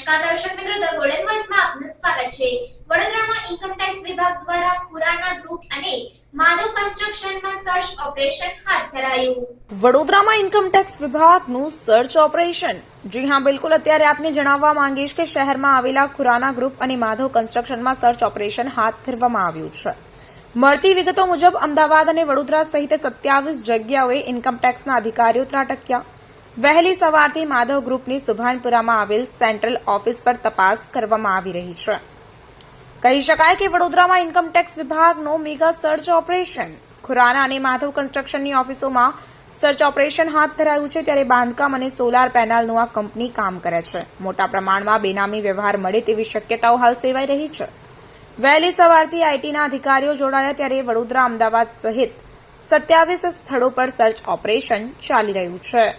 નમસ્કાર દર્શક મિત્રો, ધ ગોલ્ડન વોઇસમાં આપનું સ્વાગત છે. વડોદરામાં ઇન્કમ ટેક્સ વિભાગ દ્વારા ખુરાના ગ્રુપ અને માધવ કન્સ્ટ્રક્શનમાં સર્ચ ઓપરેશન હાથ ધરાયું. વડોદરામાં ઇન્કમ ટેક્સ વિભાગનું સર્ચ ઓપરેશન જી હા, બિલકુલ. અત્યારે આપને જણાવવા માંગીશ કે શહેરમાં આવેલા ખુરાના ગ્રુપ અને માધવ કન્સ્ટ્રક્શનમાં સર્ચ ઓપરેશન હાથ ધરવામાં આવ્યું છે. મળતી વિગતો મુજબ, અમદાવાદ અને વડોદરા સહિત સત્યાવીસ જગ્યાઓએ ઇન્કમ ટેક્સના અધિકારીઓ ત્રાટક્યા. વહેલી સવારથી માધવ ગ્રુપની સુભાનપુરામાં આવેલ સેન્ટ્રલ ઓફિસ પર તપાસ કરવામાં આવી રહી છે. કહી શકાય કે વડોદરામાં ઇન્કમટેક્સ વિભાગનો મેગા સર્ચ ઓપરેશન. ખુરાના અને માધવ કન્સ્ટ્રક્શનની ઓફિસોમાં સર્ચ ઓપરેશન હાથ ધરાયું છે ત્યારે બાંધકામ અને સોલાર પેનલનું આ કંપની કામ કરે છે. મોટા પ્રમાણમાં બેનામી વ્યવહાર મળે તેવી શક્યતાઓ હાલ સેવાઈ રહી છે. વહેલી સવારથી આઈટીના અધિકારીઓ જોડાયા ત્યારે વડોદરા અમદાવાદ સહિત સત્યાવીસ સ્થળો પર સર્ચ ઓપરેશન ચાલી રહ્યું છે.